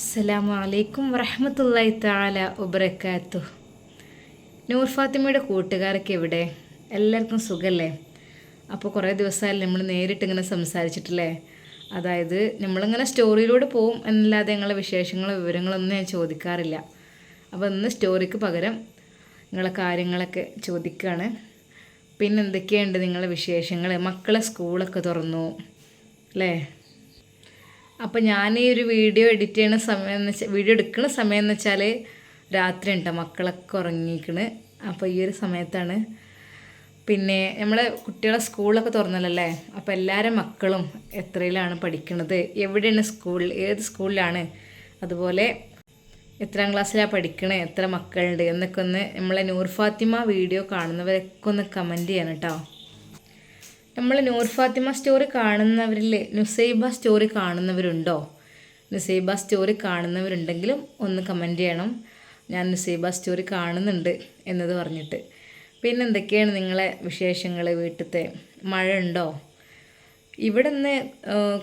അസ്സലാമു അലൈക്കും വറഹമത്തല്ലായി താല ഉബറക്കാത്തു നൂർ ഫാത്തിമയുടെ കൂട്ടുകാരൊക്കെ എവിടെ? എല്ലാവർക്കും സുഖല്ലേ? അപ്പോൾ കുറേ ദിവസമായാലും നമ്മൾ നേരിട്ട് ഇങ്ങനെ സംസാരിച്ചിട്ടില്ലേ? അതായത് നമ്മളിങ്ങനെ സ്റ്റോറിയിലൂടെ പോവും എന്നല്ലാതെ ഞങ്ങളെ വിശേഷങ്ങളോ വിവരങ്ങളൊന്നും ഞാൻ ചോദിക്കാറില്ല. അപ്പോൾ ഇന്ന് സ്റ്റോറിക്ക് പകരം നിങ്ങളെ കാര്യങ്ങളൊക്കെ ചോദിക്കുകയാണ് പിന്നെ എന്തൊക്കെയുണ്ട് നിങ്ങളെ വിശേഷങ്ങൾ മക്കളെ സ്കൂളൊക്കെ തുറന്നു. അല്ലേ? അപ്പോൾ ഞാൻ ഈ ഒരു വീഡിയോ എഡിറ്റ് ചെയ്യുന്ന സമയം എന്ന് വെച്ചാൽ വീഡിയോ എടുക്കുന്ന സമയം എന്ന് വെച്ചാൽ രാത്രി ഉണ്ട് മക്കളൊക്കെ ഉറങ്ങിക്കണ്. അപ്പോൾ ഈ ഒരു സമയത്താണ്. പിന്നെ നമ്മളെ കുട്ടികളെ സ്കൂളൊക്കെ തുറന്നല്ലേ അപ്പോൾ എല്ലാവരും മക്കളും എത്രയിലാണ് പഠിക്കുന്നത് എവിടെയാണ് സ്കൂൾ ഏത് സ്കൂളിലാണ്? അതുപോലെ എത്രാം ക്ലാസ്സിലാണ് പഠിക്കണേ? എത്ര മക്കളുണ്ട്? എന്നൊക്കെ ഒന്ന് നമ്മളെ നൂർ ഫാത്തിമ വീഡിയോ കാണുന്നവരൊക്കെ ഒന്ന് കമന്റ് ചെയ്യണം കേട്ടോ നമ്മൾ നൂർ ഫാത്തിമ സ്റ്റോറി കാണുന്നവരിൽ നുസൈബ സ്റ്റോറി കാണുന്നവരുണ്ടോ? നുസൈബ സ്റ്റോറി കാണുന്നവരുണ്ടെങ്കിലും ഒന്ന് കമന്റ് ചെയ്യണം. ഞാൻ നുസൈബ സ്റ്റോറി കാണുന്നുണ്ട് എന്നത് പറഞ്ഞിട്ട്. പിന്നെ എന്തൊക്കെയാണ് നിങ്ങളെ വിശേഷങ്ങൾ വീട്ടിലത്തെ? മഴ ഉണ്ടോ ഇവിടെ നിന്ന്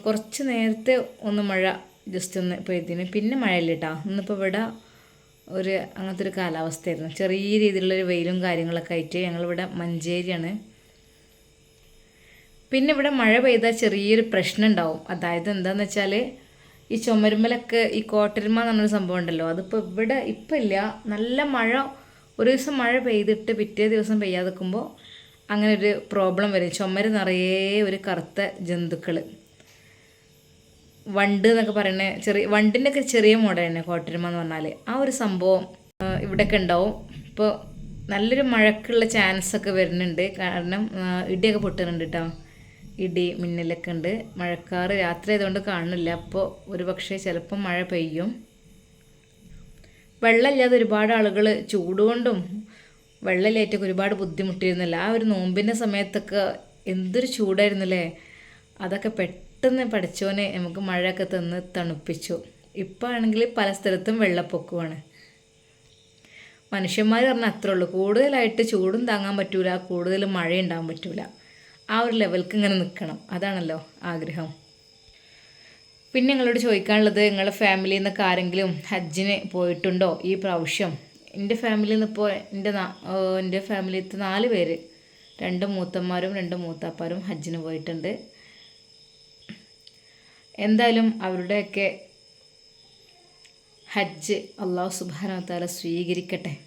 കുറച്ച് നേരത്തെ ഒന്ന് മഴ ജസ്റ്റ് ഒന്ന് പെയ്തിന്. പിന്നെ മഴയില്ല കേട്ടോ ഇന്നിപ്പോൾ ഇവിടെ ഒരു അങ്ങനത്തെ ഒരു കാലാവസ്ഥയായിരുന്നു. ചെറിയ രീതിയിലുള്ളൊരു വെയിലും കാര്യങ്ങളൊക്കെ ആയിട്ട് ഞങ്ങളിവിടെ മഞ്ചേരിയാണ്. പിന്നെ ഇവിടെ മഴ പെയ്താൽ ചെറിയൊരു പ്രശ്നം ഉണ്ടാവും അതായത് എന്താണെന്ന് വെച്ചാൽ ഈ ചുമരുമ്മലൊക്കെ ഈ കോട്ടരുമ പറഞ്ഞൊരു സംഭവം ഉണ്ടല്ലോ. അതിപ്പോൾ ഇവിടെ ഇപ്പം ഇല്ല. നല്ല മഴ ഒരു ദിവസം മഴ പെയ്തിട്ട് പിറ്റേ ദിവസം പെയ്യാതെ നിൽക്കുമ്പോൾ അങ്ങനെ ഒരു പ്രോബ്ലം വരും. ചുമര് നിറയെ ഒരു കറുത്ത ജന്തുക്കൾ വണ്ട് എന്നൊക്കെ പറയുന്ന ചെറിയ വണ്ടിന്റെ ഒക്കെ ചെറിയ തന്നെ കോട്ടരുമ എന്ന് പറഞ്ഞാൽ ആ ഒരു സംഭവം ഇവിടെയൊക്കെ ഉണ്ടാവും. ഇപ്പോൾ നല്ലൊരു മഴക്കുള്ള ചാൻസ് ഒക്കെ വരുന്നുണ്ട്. കാരണം ഇടിയൊക്കെ പൊട്ടുന്നുണ്ട് കേട്ടോ ഇടി മിന്നലൊക്കെ ഉണ്ട്. മഴക്കാറ് രാത്രി ആയതുകൊണ്ട് കാണുന്നില്ല. അപ്പോൾ ഒരു പക്ഷേ ചിലപ്പം മഴ പെയ്യും. വെള്ളമില്ലാതെ ഒരുപാട് ആളുകൾ ചൂടുകൊണ്ടും വെള്ളമില്ലായിട്ടൊക്കെ ഒരുപാട് ബുദ്ധിമുട്ടിയിരുന്നില്ല? ആ ഒരു നോമ്പിന്റെ സമയത്തൊക്കെ എന്തൊരു ചൂടായിരുന്നില്ലേ? അതൊക്കെ പെട്ടെന്ന് പഠിച്ചോനെ നമുക്ക് മഴയൊക്കെ തന്ന് തണുപ്പിച്ചു. ഇപ്പോൾ ആണെങ്കിൽ പല സ്ഥലത്തും വെള്ളപ്പൊക്കമാണ്. മനുഷ്യന്മാർ പറഞ്ഞാൽ അത്രേ ഉള്ളൂ. കൂടുതലായിട്ട് ചൂടും താങ്ങാൻ പറ്റൂല. കൂടുതൽ മഴ ഉണ്ടാകാൻ പറ്റൂല. ആ ഒരു ലെവൽക്ക് ഇങ്ങനെ നിൽക്കണം അതാണല്ലോ ആഗ്രഹം. പിന്നെ നിങ്ങളോട് ചോദിക്കാനുള്ളത് നിങ്ങളുടെ ഫാമിലിയിൽ നിന്നൊക്കെ ആരെങ്കിലും ഹജ്ജിന് പോയിട്ടുണ്ടോ ഈ പ്രാവശ്യം? എന്റെ ഫാമിലിയിൽ നിന്ന് ഇപ്പോൾ എന്റെ എന്റെ ഫാമിലിയിലത്തെ നാല് പേര്. രണ്ട് മൂത്തന്മാരും രണ്ട് മൂത്താപ്പാരും ഹജ്ജിന് പോയിട്ടുണ്ട്. എന്തായാലും അവരുടെയൊക്കെ ഹജ്ജ് അള്ളാഹു സുബാനത്താല താല സ്വീകരിക്കട്ടെ.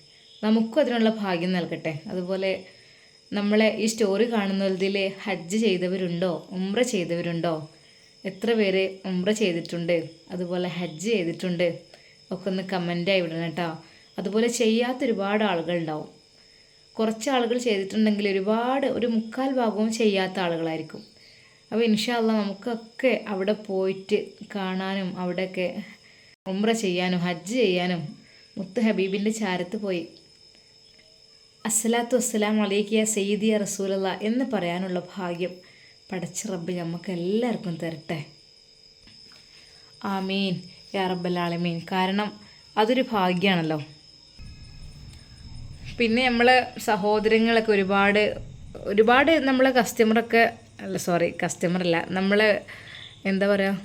നമുക്കും അതിനുള്ള ഭാഗ്യം നൽകട്ടെ. അതുപോലെ നമ്മളെ ഈ സ്റ്റോറി കാണുന്നതിൽ ഹജ്ജ് ചെയ്തവരുണ്ടോ? ഉംറ ചെയ്തവരുണ്ടോ? എത്ര പേര് ഉംറ ചെയ്തിട്ടുണ്ട്? അതുപോലെ ഹജ്ജ് ചെയ്തിട്ടുണ്ട്? ഒക്കെ ഒന്ന് കമന്റായി വിടണം കേട്ടോ. അതുപോലെ ചെയ്യാത്ത ഒരുപാട് ആളുകളുണ്ടാവും. കുറച്ച് ആളുകൾ ചെയ്തിട്ടുണ്ടെങ്കിൽ ഒരുപാട് ഒരു മുക്കാൽ ഭാഗവും ചെയ്യാത്ത ആളുകളായിരിക്കും. അപ്പോൾ ഇൻഷാല്ല നമുക്കൊക്കെ അവിടെ പോയിട്ട് കാണാനും അവിടെയൊക്കെ ഉംറ ചെയ്യാനും ഹജ്ജ് ചെയ്യാനും മുത്ത് ഹബീബിന്റെ ചാരത്ത് പോയി അസ്സലാത്തു വസ്സലാം അലൈക്കിയ സയ്യിദിയ റസൂലല്ല എന്ന് പറയാനുള്ള ഭാഗ്യം പടച്ച റബ്ബ് നമുക്ക് എല്ലാവർക്കും തരട്ടെ. ആമീൻ. യാ റബ്ബലാളമീൻ കാരണം അതൊരു ഭാഗ്യമാണല്ലോ പിന്നെ നമ്മൾ സഹോദരങ്ങളൊക്കെ ഒരുപാട് ഒരുപാട് നമ്മളെ കസ്റ്റമറൊക്കെ അല്ല സോറി കസ്റ്റമറല്ല നമ്മൾ എന്താ പറയുക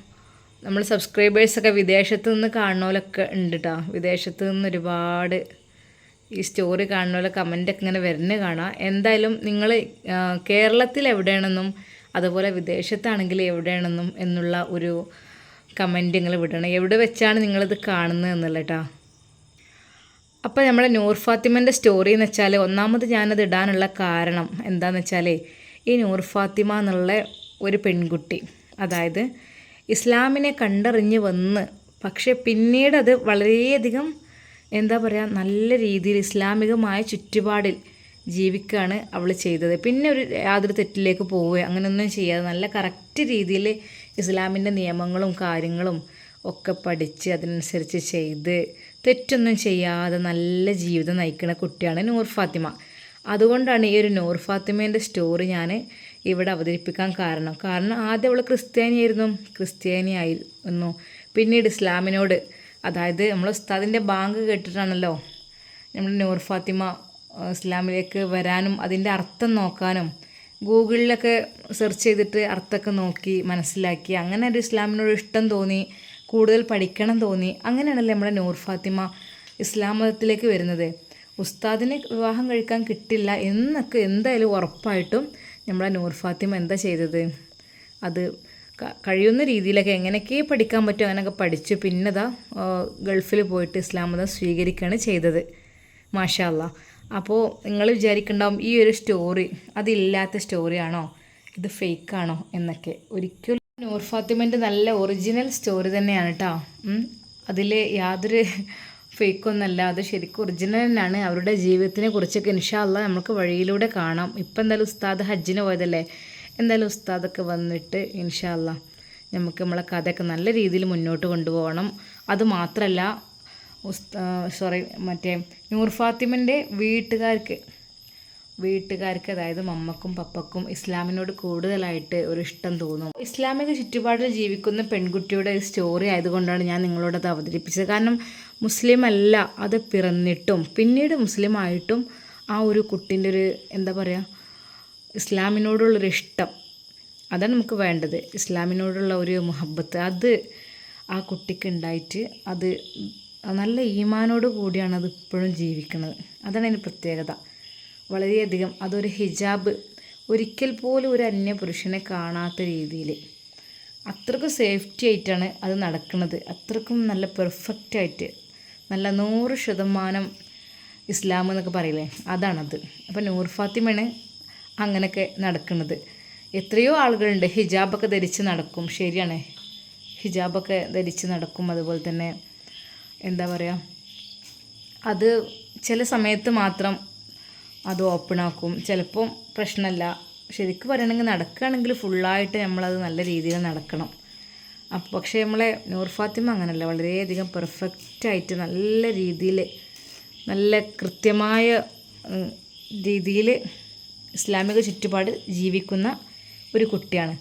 നമ്മൾ സബ്സ്ക്രൈബേഴ്സൊക്കെ വിദേശത്തു നിന്ന് കാണുന്നവരൊക്കെ ഉണ്ട് കേട്ടോ വിദേശത്തു നിന്ന് ഒരുപാട് ഈ സ്റ്റോറി കാണുന്ന കമന്റൊക്കെ ഇങ്ങനെ വരുന്നത് കാണാം. എന്തായാലും നിങ്ങൾ കേരളത്തിൽ എവിടെയാണെന്നും അതുപോലെ വിദേശത്താണെങ്കിൽ എവിടെയാണെന്നും എന്നുള്ള ഒരു കമന്റ് നിങ്ങൾ വിടണം. എവിടെ വെച്ചാണ് നിങ്ങളിത് കാണുന്നത് എന്നുള്ള കേട്ടോ അപ്പോൾ നമ്മളെ നൂർ ഫാത്തിമന്റെ സ്റ്റോറി എന്ന് വെച്ചാൽ ഒന്നാമത് ഞാനത് ഇടാനുള്ള കാരണം എന്താണെന്ന് വെച്ചാൽ ഈ നൂർ ഫാത്തിമ എന്നുള്ള ഒരു പെൺകുട്ടി അതായത് ഇസ്ലാമിനെ കണ്ടറിഞ്ഞ് വന്ന് പക്ഷേ പിന്നീട് അത് വളരെയധികം എന്താ പറയുക നല്ല രീതിയിൽ ഇസ്ലാമികമായ ചുറ്റുപാടിൽ ജീവിക്കുകയാണ് അവൾ ചെയ്തത്. പിന്നെ ഒരു യാതൊരു തെറ്റിലേക്ക് പോവുക അങ്ങനെയൊന്നും ചെയ്യാതെ നല്ല കറക്റ്റ് രീതിയിൽ ഇസ്ലാമിന്റെ നിയമങ്ങളും കാര്യങ്ങളും ഒക്കെ പഠിച്ച് അതിനനുസരിച്ച് ചെയ്ത് തെറ്റൊന്നും ചെയ്യാതെ നല്ല ജീവിതം നയിക്കുന്ന കുട്ടിയാണ് നൂർ ഫാത്തിമ. അതുകൊണ്ടാണ് ഈ ഒരു നൂർ ഫാത്തിമേന്റെ സ്റ്റോറി ഞാൻ ഇവിടെ അവതരിപ്പിക്കാൻ കാരണം. കാരണം ആദ്യം അവൾ ക്രിസ്ത്യാനിയായിരുന്നു ക്രിസ്ത്യാനിയായിരുന്നു. പിന്നീട് ഇസ്ലാമിനോട് അതായത് നമ്മൾ ഉസ്താദിന്റെ ബാങ്ക് കേട്ടിട്ടാണല്ലോ നമ്മൾ നൂർ ഫാത്തിമ ഇസ്ലാമിലേക്ക് വരാനും അതിന്റെ അർത്ഥം നോക്കാനും ഗൂഗിളിലൊക്കെ സെർച്ച് ചെയ്തിട്ട് അർത്ഥമൊക്കെ നോക്കി മനസ്സിലാക്കി. അങ്ങനെ ഒരു ഇസ്ലാമിനോട് ഇഷ്ടം തോന്നി കൂടുതൽ പഠിക്കണം തോന്നി. അങ്ങനെയാണല്ലോ നമ്മുടെ നൂർ ഫാത്തിമ ഇസ്ലാം മതത്തിലേക്ക് വരുന്നത്. ഉസ്താദിനെ വിവാഹം കഴിക്കാൻ കിട്ടില്ല എന്നൊക്കെ എന്തായാലും ഉറപ്പായിട്ടും നമ്മുടെ നൂർ ഫാത്തിമ എന്താ ചെയ്തത്? അത് കഴിയുന്ന രീതിയിലൊക്കെ എങ്ങനെയൊക്കെ പഠിക്കാൻ പറ്റും അങ്ങനെയൊക്കെ പഠിച്ചു പിന്നെ ദാ ഗൾഫിൽ പോയിട്ട് ഇസ്ലാം മതം സ്വീകരിക്കുകയാണ് ചെയ്തത്. മാഷാല്ല അപ്പോൾ നിങ്ങൾ വിചാരിക്കുന്നുണ്ടാവും ഈ ഒരു സ്റ്റോറി അതില്ലാത്ത സ്റ്റോറിയാണോ? ഇത് ഫേക്കാണോ? എന്നൊക്കെ. ഒരിക്കലും നൂർ ഫാത്തിമന്റെ നല്ല ഒറിജിനൽ സ്റ്റോറി തന്നെയാണ് കേട്ടോ അതിൽ യാതൊരു ഫേക്കൊന്നല്ല. അത് ശരിക്കും ഒറിജിനൽ തന്നെയാണ്. അവരുടെ ജീവിതത്തിനെ കുറിച്ചൊക്കെ ഇൻഷാല്ല നമുക്ക് വഴിയിലൂടെ കാണാം. ഇപ്പം എന്തായാലും ഉസ്താദ് ഹജ്ജിന് പോയതല്ലേ? എന്തായാലും ഉസ്താദൊക്കെ വന്നിട്ട് ഇൻഷാല്ല നമുക്ക് നമ്മളെ കഥയൊക്കെ നല്ല രീതിയിൽ മുന്നോട്ട് കൊണ്ടുപോകണം. അത് മാത്രമല്ല ഉസ്താ സോറി മറ്റേ നൂർ ഫാത്തിമന്റെ വീട്ടുകാർക്ക് വീട്ടുകാർക്ക് അതായത് മമ്മക്കും പപ്പക്കും ഇസ്ലാമിനോട് കൂടുതലായിട്ട് ഒരു ഇഷ്ടം തോന്നും. ഇസ്ലാമിക ചുറ്റുപാടിൽ ജീവിക്കുന്ന പെൺകുട്ടിയുടെ സ്റ്റോറി ആയതുകൊണ്ടാണ് ഞാൻ നിങ്ങളോട് അത് അവതരിപ്പിച്ചത്. കാരണം മുസ്ലിം അല്ല അത് പിറന്നിട്ടും പിന്നീട് മുസ്ലിം ആയിട്ടും ആ ഒരു കുട്ടിന്റെ ഒരു എന്താ പറയുക ഇസ്ലാമിനോടുള്ളൊരു ഇഷ്ടം അതാണ് നമുക്ക് വേണ്ടത്. ഇസ്ലാമിനോടുള്ള ഒരു മുഹബത്ത് അത് ആ കുട്ടിക്ക് ഉണ്ടായിട്ട് അത് നല്ല ഈമാനോട് കൂടിയാണ് അത് ഇപ്പോഴും ജീവിക്കുന്നത്. അതാണ് അതിന്റെ പ്രത്യേകത. വളരെയധികം അതൊരു ഹിജാബ്. ഒരിക്കൽ പോലും ഒരു അന്യ പുരുഷനെ കാണാത്ത രീതിയിൽ. അത്രക്കും സേഫ്റ്റി ആയിട്ടാണ് അത് നടക്കുന്നത്. അത്രക്കും നല്ല പെർഫെക്റ്റ് ആയിട്ട് നല്ല നൂറ് ശതമാനം ഇസ്ലാം എന്നൊക്കെ പറയില്ലേ? അതാണത്. അപ്പോൾ നൂർ ഫാത്തിമയാണ് അങ്ങനെയൊക്കെ നടക്കുന്നത്. എത്രയോ ആളുകളുണ്ട്. ഹിജാബൊക്കെ ധരിച്ച് നടക്കും. ശരിയാണ്. ഹിജാബൊക്കെ ധരിച്ച് നടക്കും. അതുപോലെ തന്നെ എന്താ പറയുക അത് ചില സമയത്ത് മാത്രം അത് ഓപ്പൺ ആക്കും. ചിലപ്പം പ്രശ്നമല്ല ശരിക്കും പറയണമെങ്കിൽ നടക്കുകയാണെങ്കിൽ ഫുള്ളായിട്ട് നമ്മളത് നല്ല രീതിയിൽ നടക്കണം. അപ്പോൾ പക്ഷേ നമ്മളെ നൂർ ഫാത്തിമ അങ്ങനല്ല. വളരെയധികം പെർഫെക്റ്റായിട്ട് നല്ല രീതിയിൽ നല്ല കൃത്യമായ രീതിയിൽ ഇസ്ലാമിക ചുറ്റുപാട് ജീവിക്കുന്ന ഒരു കുട്ടിയാണ്.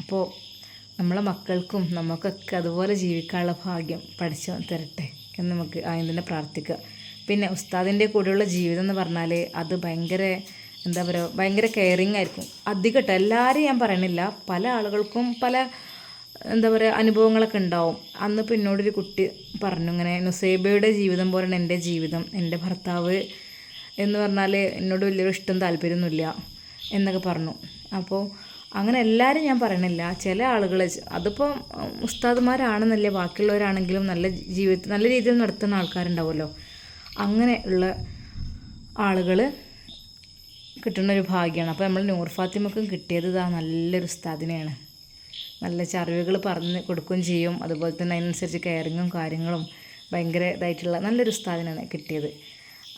അപ്പോൾ നമ്മളെ മക്കൾക്കും നമുക്കൊക്കെ അതുപോലെ ജീവിക്കാനുള്ള ഭാഗ്യം പഠിച്ചു തരട്ടെ എന്ന് നമുക്ക് ആദ്യം തന്നെ പ്രാർത്ഥിക്കുക. പിന്നെ ഉസ്താദിന്റെ കൂടെയുള്ള ജീവിതം എന്ന് പറഞ്ഞാൽ അത് ഭയങ്കര എന്താ പറയുക ഭയങ്കര കെയറിങ് ആയിരിക്കും. അധികം കേട്ടോ എല്ലാവരും ഞാൻ പറയണില്ല. പല ആളുകൾക്കും പല എന്താ പറയുക അനുഭവങ്ങളൊക്കെ ഉണ്ടാവും. അന്ന് ഇപ്പോൾ എന്നോടൊരു കുട്ടി പറഞ്ഞു ഇങ്ങനെ നുസേബയുടെ ജീവിതം പോലെയാണ് എന്റെ ജീവിതം. എന്റെ ഭർത്താവ് എന്ന് പറഞ്ഞാൽ എന്നോട് വലിയൊരു ഇഷ്ടം താല്പര്യമൊന്നുമില്ല എന്നൊക്കെ പറഞ്ഞു. അപ്പോൾ അങ്ങനെ എല്ലാവരും ഞാൻ പറയണില്ല. ചില ആളുകൾ അതിപ്പോൾ ഉസ്താദുമാരാണെന്നല്ലേ ബാക്കിയുള്ളവരാണെങ്കിലും നല്ല ജീവിതത്തിൽ നല്ല രീതിയിൽ നടത്തുന്ന ആൾക്കാരുണ്ടാവുമല്ലോ. അങ്ങനെ ഉള്ള ആളുകൾ കിട്ടുന്ന ഒരു ഭാഗ്യമാണ് അപ്പോൾ നമ്മൾ നൂർ ഫാത്തിമക്കും കിട്ടിയത് ഇതാ നല്ലൊരു ഉസ്താദിനെയാണ്. നല്ല ചറിവുകൾ പറഞ്ഞ് കൊടുക്കുകയും ചെയ്യും. അതുപോലെ തന്നെ അതിനനുസരിച്ച് കെയറിങ്ങും കാര്യങ്ങളും ഭയങ്കര ഇതായിട്ടുള്ള നല്ലൊരു ഉസ്താദിനാണ് കിട്ടിയത്.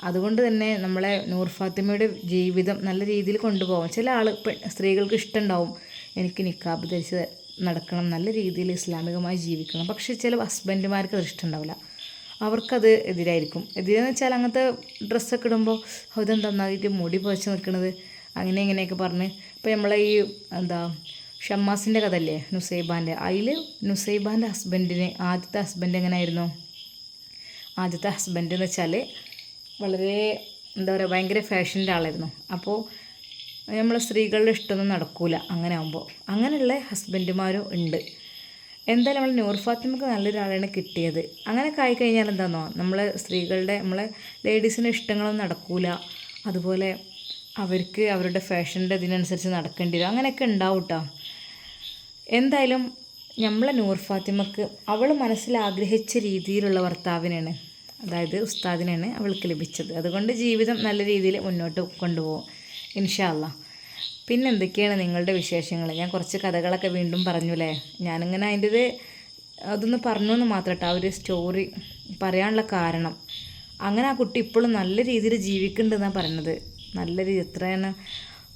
അതുകൊണ്ട് തന്നെ നമ്മളെ നൂർ ഫാത്തിമയുടെ ജീവിതം നല്ല രീതിയിൽ കൊണ്ടുപോകാം. ചില ആൾ സ്ത്രീകൾക്ക് ഇഷ്ടമുണ്ടാവും എനിക്ക് നിക്കാബ് ധരിച്ച് നടക്കണം. നല്ല രീതിയിൽ ഇസ്ലാമികമായി ജീവിക്കണം. പക്ഷേ ചില ഹസ്ബൻഡുമാർക്ക് അത് ഇഷ്ടമുണ്ടാവില്ല അവർക്കത് എതിരായിരിക്കും. എതിരെന്ന് വെച്ചാൽ അങ്ങനത്തെ ഡ്രസ്സൊക്കെ ഇടുമ്പോൾ അതെന്താ നന്നായിട്ട് മുടി പൊച്ച് നിൽക്കുന്നത് അങ്ങനെ ഇങ്ങനെയൊക്കെ പറഞ്ഞ് ഇപ്പോൾ നമ്മളെ ഈ എന്താ ഷമ്മാസിന്റെ കഥ അല്ലേ നുസൈബാന്റെ. അതിൽ നുസൈബാന്റെ ഹസ്ബൻഡിന് ആദ്യത്തെ ഹസ്ബൻഡ് എങ്ങനെയായിരുന്നു? ആദ്യത്തെ ഹസ്ബൻഡ് എന്ന് വെച്ചാൽ വളരെ എന്താ പറയുക ഭയങ്കര ഫാഷന്റെ ആളായിരുന്നു. അപ്പോൾ നമ്മൾ സ്ത്രീകളുടെ ഇഷ്ടമൊന്നും നടക്കൂല അങ്ങനെ ആകുമ്പോൾ അങ്ങനെയുള്ള ഹസ്ബൻഡുമാരും ഉണ്ട്. എന്തായാലും നമ്മൾ നൂർ ഫാത്തിമക്ക് നല്ലൊരാളാണ് കിട്ടിയത്. അങ്ങനെ ആയി കഴിഞ്ഞാൽ എന്താണെന്നോ നമ്മളെ സ്ത്രീകളുടെ നമ്മളെ ലേഡീസിന്റെ ഇഷ്ടങ്ങളൊന്നും നടക്കൂല. അതുപോലെ അവർക്ക് അവരുടെ ഫാഷന്റെ ഇതിനനുസരിച്ച് നടക്കേണ്ടി വരും. അങ്ങനെയൊക്കെ ഉണ്ടാവും കേട്ടോ എന്തായാലും നമ്മളെ നൂർ ഫാത്തിമക്ക് അവൾ മനസ്സിൽ ആഗ്രഹിച്ച രീതിയിലുള്ള ഭർത്താവിനാണ് അതായത് ഉസ്താദിനാണ് അവൾക്ക് ലഭിച്ചത്. അതുകൊണ്ട് ജീവിതം നല്ല രീതിയിൽ മുന്നോട്ട് കൊണ്ടുപോകും. ഇൻഷാല്ല പിന്നെ എന്തൊക്കെയാണ് നിങ്ങളുടെ വിശേഷങ്ങൾ? ഞാൻ കുറച്ച് കഥകളൊക്കെ വീണ്ടും പറഞ്ഞു അല്ലേ ഞാനിങ്ങനെ അതിന്റെ ഇത് അതൊന്ന് പറഞ്ഞു എന്ന് മാത്രം ആ ഒരു സ്റ്റോറി പറയാനുള്ള കാരണം. അങ്ങനെ ആ കുട്ടി ഇപ്പോഴും നല്ല രീതിയിൽ ജീവിക്കുന്നുണ്ടെന്നാണ് പറയുന്നത് നല്ല രീതി എത്രയാണ്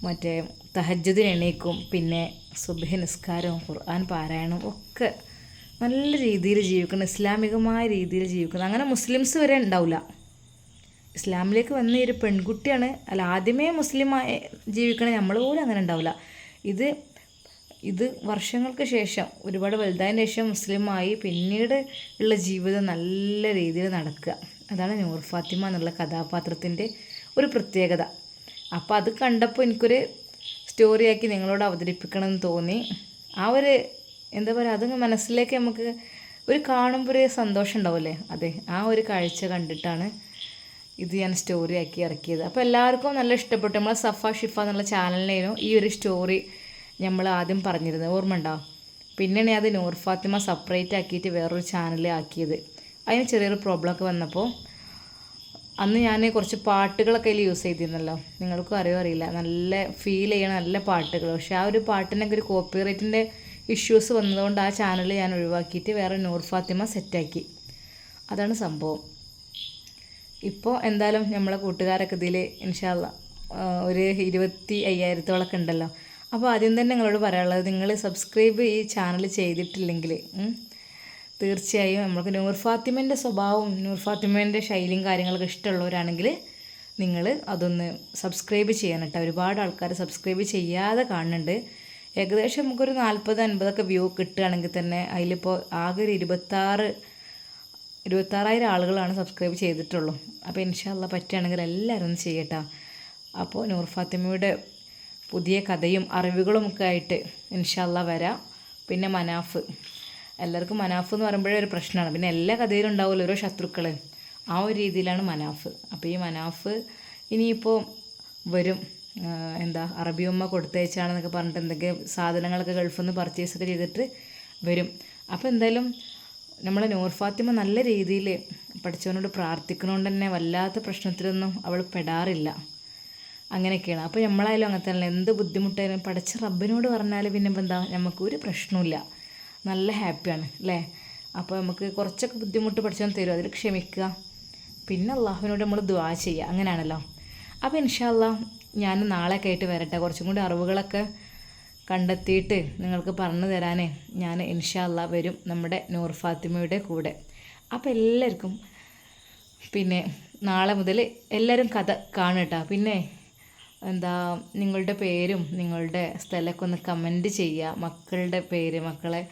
മറ്റേ തഹജ്ജുദിന് എണീക്കും. പിന്നെ സുബഹ നിസ്കാരവും ഖുർആൻ പാരായണവും ഒക്കെ നല്ല രീതിയിൽ ജീവിക്കണം ഇസ്ലാമികമായ രീതിയിൽ ജീവിക്കണം അങ്ങനെ മുസ്ലിംസ് വരെ ഉണ്ടാവില്ല. ഇസ്ലാമിലേക്ക് വന്ന ഒരു പെൺകുട്ടിയാണ് അല്ല ആദ്യമേ മുസ്ലിമായി ജീവിക്കണ നമ്മൾ പോലും അങ്ങനെ ഉണ്ടാവില്ല. ഇത് ഇത് വർഷങ്ങൾക്ക് ശേഷം ഒരുപാട് വലുതായതിന് ശേഷം മുസ്ലിമായി പിന്നീട് ഉള്ള ജീവിതം നല്ല രീതിയിൽ നടക്കുക. അതാണ് നൂർ ഫാത്തിമ എന്നുള്ള കഥാപാത്രത്തിന്റെ ഒരു പ്രത്യേകത. അപ്പോൾ അത് കണ്ടപ്പോൾ എനിക്കൊരു സ്റ്റോറിയാക്കി നിങ്ങളോട് അവതരിപ്പിക്കണമെന്ന് തോന്നി. ആ ഒരു എന്താ പറയുക അതങ്ങ് മനസ്സിലേക്ക് നമുക്ക് ഒരു കാണുമ്പോൾ ഒരു സന്തോഷം ഉണ്ടാവില്ലേ? അതെ ആ ഒരു കാഴ്ച കണ്ടിട്ടാണ് ഇത് ഞാൻ സ്റ്റോറി ആക്കി ഇറക്കിയത്. അപ്പോൾ എല്ലാവർക്കും നല്ല ഇഷ്ടപ്പെട്ടു. നമ്മളെ സഫ ഷിഫ എന്നുള്ള ചാനലിനേനും ഈ ഒരു സ്റ്റോറി നമ്മൾ ആദ്യം പറഞ്ഞിരുന്നത്. ഓർമ്മ ഉണ്ടോ? പിന്നെയാണ് അത് നൂർ ഫാത്തിമ സെപ്പറേറ്റ് ആക്കിയിട്ട് വേറൊരു ചാനൽ ആക്കിയത്. അതിന് ചെറിയൊരു പ്രോബ്ലമൊക്കെ വന്നപ്പോൾ അന്ന് ഞാൻ കുറച്ച് പാട്ടുകളൊക്കെ അതിൽ യൂസ് ചെയ്തിരുന്നല്ലോ. നിങ്ങൾക്കും അറിയോ അറിയില്ല. നല്ല ഫീൽ ചെയ്യണ നല്ല പാട്ടുകൾ പക്ഷേ ആ ഒരു പാട്ടിനൊക്കെ ഒരു കോപ്പിറൈറ്റിന്റെ ഇഷ്യൂസ് വന്നതുകൊണ്ട് ആ ചാനൽ ഞാൻ ഒഴിവാക്കിയിട്ട് വേറെ നൂർ ഫാത്തിമ സെറ്റാക്കി അതാണ് സംഭവം. ഇപ്പോൾ എന്തായാലും നമ്മളെ കൂട്ടുകാരൊക്കെ ഇതിൽ ഇൻഷാല്ല ഒരു ഇരുപത്തി അയ്യായിരത്തോളൊക്കെ ഉണ്ടല്ലോ. അപ്പോൾ ആദ്യം തന്നെ നിങ്ങളോട് പറയാനുള്ളത് നിങ്ങൾ സബ്സ്ക്രൈബ് ഈ ചാനൽ ചെയ്തിട്ടില്ലെങ്കിൽ തീർച്ചയായും നമ്മൾക്ക് നൂർ ഫാത്തിമേന്റെ സ്വഭാവവും നൂർ ഫാത്തിമേന്റെ ശൈലിയും കാര്യങ്ങളൊക്കെ ഇഷ്ടമുള്ളവരാണെങ്കിൽ നിങ്ങൾ അതൊന്ന് സബ്സ്ക്രൈബ് ചെയ്യണം ഒരുപാട് ആൾക്കാർ സബ്സ്ക്രൈബ് ചെയ്യാതെ കാണുന്നുണ്ട്. ഏകദേശം നമുക്കൊരു നാൽപ്പത് അൻപതൊക്കെ വ്യൂ കിട്ടുകയാണെങ്കിൽ തന്നെ അതിലിപ്പോൾ ആകെ ഒരു ഇരുപത്താറ് ഇരുപത്താറായിരം ആളുകളാണ് സബ്സ്ക്രൈബ് ചെയ്തിട്ടുള്ളൂ. അപ്പോൾ ഇൻഷാല്ല പറ്റുകയാണെങ്കിൽ എല്ലാവരും ഒന്ന് ചെയ്യട്ടോ. അപ്പോൾ നൂർ ഫാത്തിമയുടെ പുതിയ കഥയും അറിവുകളും ഒക്കെ ആയിട്ട് ഇൻഷാല്ല വരാം. പിന്നെ മനാഫ്. എല്ലാവർക്കും മനാഫ് എന്ന് പറയുമ്പോഴേ ഒരു പ്രശ്നമാണ്. പിന്നെ എല്ലാ കഥയിലും ഉണ്ടാവുമല്ലോ ഓരോ ശത്രുക്കൾ ആ ഒരു രീതിയിലാണ് മനാഫ്. അപ്പോൾ ഈ മനാഫ് ഇനിയിപ്പോൾ വരും. എന്താ അറബിയമ്മ കൊടുത്തയച്ചാണെന്നൊക്കെ പറഞ്ഞിട്ട് എന്തൊക്കെ സാധനങ്ങളൊക്കെ ഗൾഫിൽ നിന്ന് പർച്ചേസ് ഒക്കെ ചെയ്തിട്ട് വരും. അപ്പോൾ എന്തായാലും നമ്മളെ നൂർ ഫാത്തിമ നല്ല രീതിയിൽ പഠിച്ചവനോട് പ്രാർത്ഥിക്കണോണ്ട് തന്നെ വല്ലാത്ത പ്രശ്നത്തിലൊന്നും അവൾ പെടാറില്ല. അങ്ങനെയൊക്കെയാണ്. അപ്പോൾ നമ്മളായാലും അങ്ങനെ തന്നെ എന്ത് ബുദ്ധിമുട്ടായാലും പഠിച്ച റബ്ബിനോട് പറഞ്ഞാൽ പിന്നെ എന്താ നമുക്ക് ഒരു പ്രശ്നമില്ല നല്ല ഹാപ്പിയാണ് അല്ലേ? അപ്പോൾ നമുക്ക് കുറച്ചൊക്കെ ബുദ്ധിമുട്ട് പഠിച്ചവൻ തരും. അതിൽ ക്ഷമിക്കുക. പിന്നെ അള്ളാഹുവിനോട് നമ്മൾ ദുവാ ചെയ്യുക. അങ്ങനെയാണല്ലോ. അപ്പോൾ ഇൻഷാല്ല ഞാൻ നാളെ ആയിട്ട് വരട്ടെ. കുറച്ചും കൂടി അറിവുകളൊക്കെ കണ്ടെത്തിയിട്ട് നിങ്ങൾക്ക് പറഞ്ഞു തരാനേ ഞാൻ ഇൻഷാല്ല വരും നമ്മുടെ നൂർ ഫാത്തിമയുടെ കൂടെ. അപ്പോൾ എല്ലാവർക്കും പിന്നെ നാളെ മുതൽ എല്ലാവരും കഥ കാണുക പിന്നെ എന്താ നിങ്ങളുടെ പേരും നിങ്ങളുടെ സ്ഥലമൊക്കെ ഒന്ന് കമന്റ് ചെയ്യുക മക്കളുടെ പേര് മക്കളെ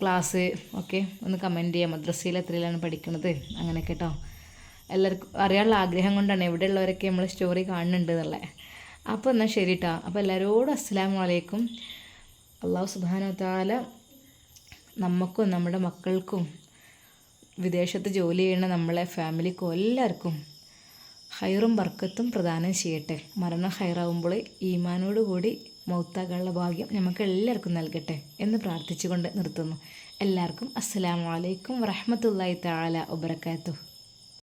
ക്ലാസ് ഒക്കെ ഒന്ന് കമന്റ് ചെയ്യുക മദ്രസയിൽ എത്രയിലാണ് പഠിക്കുന്നത് അങ്ങനെ കേട്ടോ എല്ലാവർക്കും അറിയാനുള്ള ആഗ്രഹം കൊണ്ടാണ് എവിടെയുള്ളവരൊക്കെ നമ്മൾ സ്റ്റോറി കാണുന്നുണ്ട് എന്നുള്ളത് അപ്പോൾ എന്നാൽ ശരി കേട്ടോ അപ്പോൾ എല്ലാവരോടും അസ്സലാമു വലൈക്കും അള്ളാഹു സുബാനു താല നമുക്കും നമ്മുടെ മക്കൾക്കും വിദേശത്ത് ജോലി ചെയ്യുന്ന നമ്മളെ ഫാമിലിക്കും എല്ലാവർക്കും ഹൈറും വർക്കത്തും പ്രദാനം ചെയ്യട്ടെ. മരണം ഹൈറാവുമ്പോൾ ഈമാനോട് കൂടി മൗത്താകാനുള്ള ഭാഗ്യം നമുക്ക് എല്ലാവർക്കും നൽകട്ടെ എന്ന് പ്രാർത്ഥിച്ചുകൊണ്ട് നിർത്തുന്നു. എല്ലാവർക്കും അസ്സലാമു അലൈക്കും താല വബറകാതുഹു.